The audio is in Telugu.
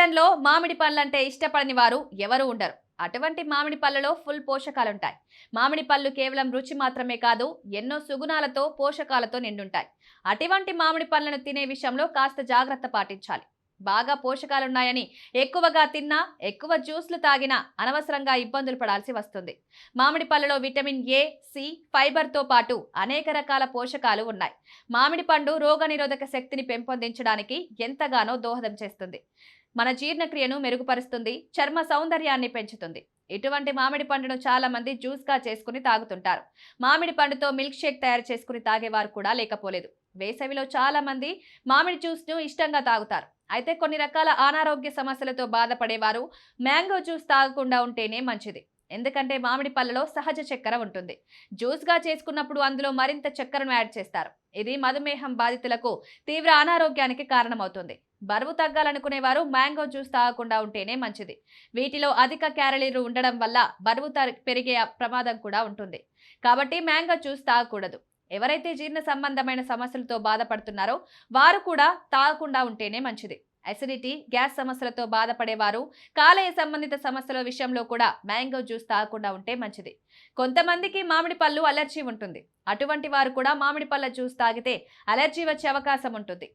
సీజన్లో మామిడి పళ్ళంటే ఇష్టపడని వారు ఎవరు ఉండరు. అటువంటి మామిడి పళ్ళలో ఫుల్ పోషకాలుంటాయి. మామిడి పళ్ళు కేవలం రుచి మాత్రమే కాదు ఎన్నో సుగుణాలతో పోషకాలతో నిండుంటాయి. అటువంటి మామిడి పళ్ళను తినే విషయంలో కాస్త జాగ్రత్త పాటించాలి. బాగా పోషకాలున్నాయని ఎక్కువగా తిన్నా ఎక్కువ జ్యూస్లు తాగినా అనవసరంగా ఇబ్బందులు పడాల్సి వస్తుంది. మామిడి పళ్ళలో విటమిన్ ఏ సి ఫైబర్తో పాటు అనేక రకాల పోషకాలు ఉన్నాయి. మామిడి పండు రోగనిరోధక శక్తిని పెంపొందించడానికి ఎంతగానో దోహదం చేస్తుంది. మన జీర్ణక్రియను మెరుగుపరుస్తుంది చర్మ సౌందర్యాన్ని పెంచుతుంది. ఇటువంటి మామిడి పండును చాలా మంది జ్యూస్గా చేసుకుని తాగుతుంటారు. మామిడి పండుతో మిల్క్ షేక్ తయారు చేసుకుని తాగేవారు కూడా లేకపోలేదు. వేసవిలో చాలా మంది మామిడి జ్యూస్ను ఇష్టంగా తాగుతారు. అయితే కొన్ని రకాల అనారోగ్య సమస్యలతో బాధపడేవారు మ్యాంగో జ్యూస్ తాగకుండా ఉంటేనే మంచిది. ఎందుకంటే మామిడి పళ్ళలో సహజ చక్కెర ఉంటుంది. జ్యూస్గా చేసుకున్నప్పుడు అందులో మరింత చక్కెరను యాడ్ చేస్తారు. ఇది మధుమేహం బాధితులకు తీవ్ర అనారోగ్యానికి కారణమవుతుంది. బరువు తగ్గాలనుకునే వారు మ్యాంగో జ్యూస్ తాగకుండా ఉంటేనే మంచిది. వీటిలో అధిక క్యాలరీలు ఉండడం వల్ల బరువు పెరిగే ప్రమాదం కూడా ఉంటుంది. కాబట్టి మ్యాంగో జ్యూస్ తాగకూడదు. ఎవరైతే జీర్ణ సంబంధమైన సమస్యలతో బాధపడుతున్నారో వారు కూడా తాగకుండా ఉంటేనే మంచిది. అసిడిటీ గ్యాస్ సమస్యలతో బాధపడేవారు. కాలేయ సంబంధిత సమస్యల విషయంలో కూడా మ్యాంగో జ్యూస్ తాగకుండా ఉంటే మంచిది. కొంతమందికి మామిడి పళ్ళు అలర్జీ ఉంటుంది. అటువంటి వారు కూడా మామిడి పళ్ళ జ్యూస్ తాగితే అలర్జీ వచ్చే అవకాశం ఉంటుంది.